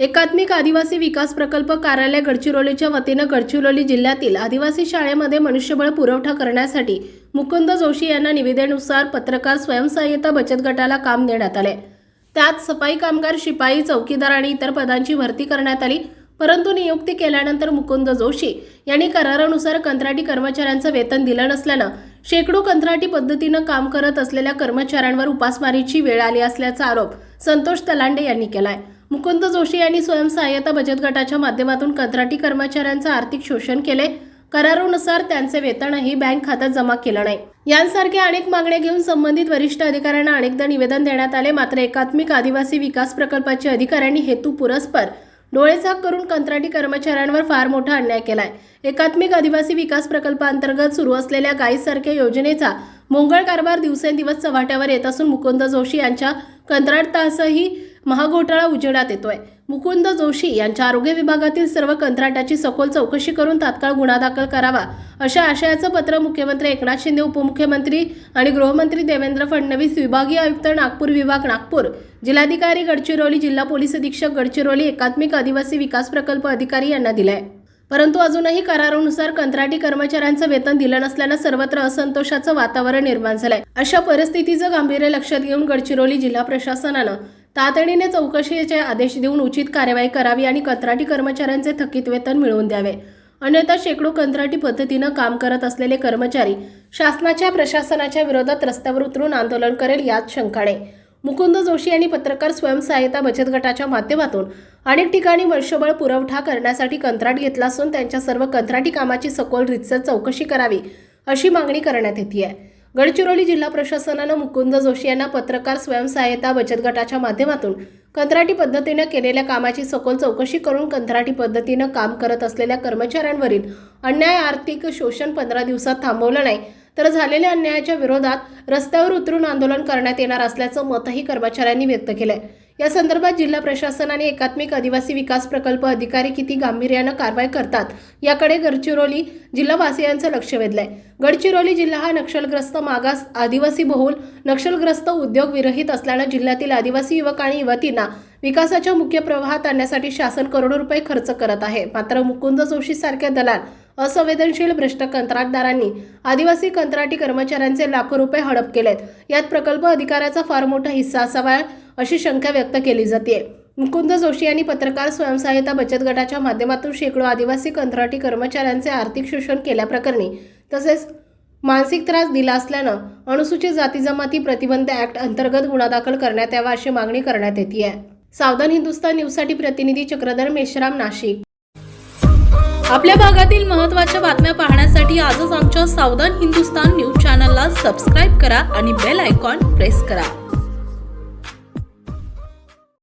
एकात्मिक आदिवासी विकास प्रकल्प कार्यालय गडचिरोलीच्या वतीनं गडचिरोली जिल्ह्यातील आदिवासी शाळेमध्ये मनुष्यबळ पुरवठा करण्यासाठी मुकुंद जोशी यांना निविदेनुसार पत्रकार स्वयंसहाय्यता बचत गटाला काम देण्यात आले. त्यात सफाई कामगार शिपाई चौकीदार आणि इतर पदांची भरती करण्यात आली. परंतु नियुक्ती केल्यानंतर मुकुंद जोशी यांनी करारानुसार कंत्राटी कर्मचाऱ्यांचं वेतन दिलं नसल्यानं शेकडो कंत्राटी पद्धतीनं काम करत असलेल्या कर्मचाऱ्यांवर उपासमारीची वेळ आली असल्याचा आरोप संतोष तलांडे यांनी केलाय. मुकुंद जोशी यांनी स्वयंसहाय्यता बचत गटाच्या माध्यमातून कंत्राटी कर्मचाऱ्यांचं आर्थिक शोषण केले. करारानुसार त्यांचे वेतनही बँक खात्यात जमा केलं नाही. यांसारख्या अनेक मागण्या घेऊन संबंधित वरिष्ठ अधिकाऱ्यांना अनेकदा निवेदन देण्यात आले. मात्र एकात्मिक आदिवासी विकास प्रकल्पाच्या अधिकाऱ्यांनी हेतू पुरस्पर डोळेझाक करून कंत्राटी कर्मचाऱ्यांवर फार मोठा अन्याय केलाय. एकात्मिक आदिवासी विकास प्रकल्पांतर्गत सुरू असलेल्या गाईसारख्या योजनेचा मोंगळ कारभार दिवसेंदिवस चव्हाट्यावर येत असून मुकुंद जोशी यांच्या कंत्राट तासही महाघोटाळा उजेडात येतोय. मुकुंद जोशी यांच्या आरोग्य विभागातील सर्व कंत्राटाची सखोल चौकशी करून तात्काळ गुन्हा दाखल करावा अशा आशयाचं पत्र मुख्यमंत्री एकनाथ शिंदे उपमुख्यमंत्री आणि गृहमंत्री देवेंद्र फडणवीस विभागीय आयुक्त नागपूर विभाग नागपूर जिल्हाधिकारी गडचिरोली जिल्हा पोलीस अधीक्षक गडचिरोली एकात्मिक आदिवासी विकास प्रकल्प अधिकारी यांना दिलाय. परंतु अजूनही करारानुसार कंत्राटी कर्मचाऱ्यांचं वेतन दिलं नसल्यानं सर्वत्र असंतोषाचं वातावरण निर्माण झालंय. अशा परिस्थितीचं गांभीर्य लक्षात घेऊन गडचिरोली जिल्हा प्रशासनानं तातडीने चौकशीचे आदेश देऊन उचित कारवाई करावी आणि कंत्राटी कर्मचाऱ्यांचे थकीत वेतन मिळवून द्यावे. अन्यथा शेकडो कंत्राटी पद्धतीनं काम करत असलेले कर्मचारी शासनाच्या प्रशासनाच्या विरोधात रस्त्यावर उतरून आंदोलन करेल यात शंका नाही मुकुंद जोशी यांनी पत्रकार स्वयंसहाय्यता बचत गटाच्या माध्यमातून अनेक ठिकाणी मनुष्यबळ पुरवठा करण्यासाठी कंत्राट घेतला असून त्यांच्या सर्व कंत्राटी कामाची सखोल रितसर चौकशी करावी अशी मागणी करण्यात येते आहे. गडचिरोली जिल्हा प्रशासनानं मुकुंद जोशी यांना पत्रकार स्वयंसहाय्यता बचत गटाच्या माध्यमातून कंत्राटी पद्धतीनं केलेल्या कामाची सखोल चौकशी करून कंत्राटी पद्धतीनं काम करत असलेल्या कर्मचाऱ्यांवरील अन्याय आर्थिक शोषण पंधरा दिवसात थांबवलं नाही तर झालेल्या अन्यायाच्या विरोधात रस्त्यावर उतरून आंदोलन करण्यात येणार असल्याचं मतही कर्मचाऱ्यांनी व्यक्त केलंय. या संदर्भात जिल्हा प्रशासनाने एकात्मिक आदिवासी विकास प्रकल्प अधिकारी किती गांभीर्यानं कारवाई करतात याकडे गडचिरोली जिल्हावासियांचं लक्ष वेधलंय. गडचिरोली जिल्हा हा नक्षलग्रस्त मागास आदिवासी बहुल नक्षलग्रस्त उद्योग विरहित असल्यानं जिल्ह्यातील आदिवासी युवक आणि युवतींना विकासाच्या मुख्य प्रवाहात आणण्यासाठी शासन करोडो रुपये खर्च करत आहे. मात्र मुकुंद जोशी सारख्या दलाल असंवेदनशील भ्रष्ट कंत्राटदारांनी आदिवासी कंत्राटी कर्मचाऱ्यांचे लाखो रुपये हडप केलेत. यात प्रकल्प अधिकाऱ्याचा फार मोठा हिस्सा असावा अशी शंका व्यक्त केली जाते. मुकुंद जोशी यांनी पत्रकार स्वयंसहायता बचत गटाच्या माध्यमातून शेकडो आदिवासी कंत्राटी कर्मचाऱ्यांचे आर्थिक शोषण केल्याप्रकरणी तसेच मानसिक त्रास दिला असल्यानं अनुसूचित जाती जमाती प्रतिबंध ऍक्ट अंतर्गत गुन्हा दाखल करण्यात यावा अशी मागणी करण्यात येते आहे सावधान हिंदुस्तान न्यूजसाठी प्रतिनिधी चक्रधर मेश्राम नाशिक. आपल्या भागातील महत्त्वाच्या बातम्या पाहण्यासाठी आजच आमच्या सावधान हिंदुस्तान न्यूज चॅनलला सबस्क्राईब करा आणि बेल आयकॉन प्रेस करा.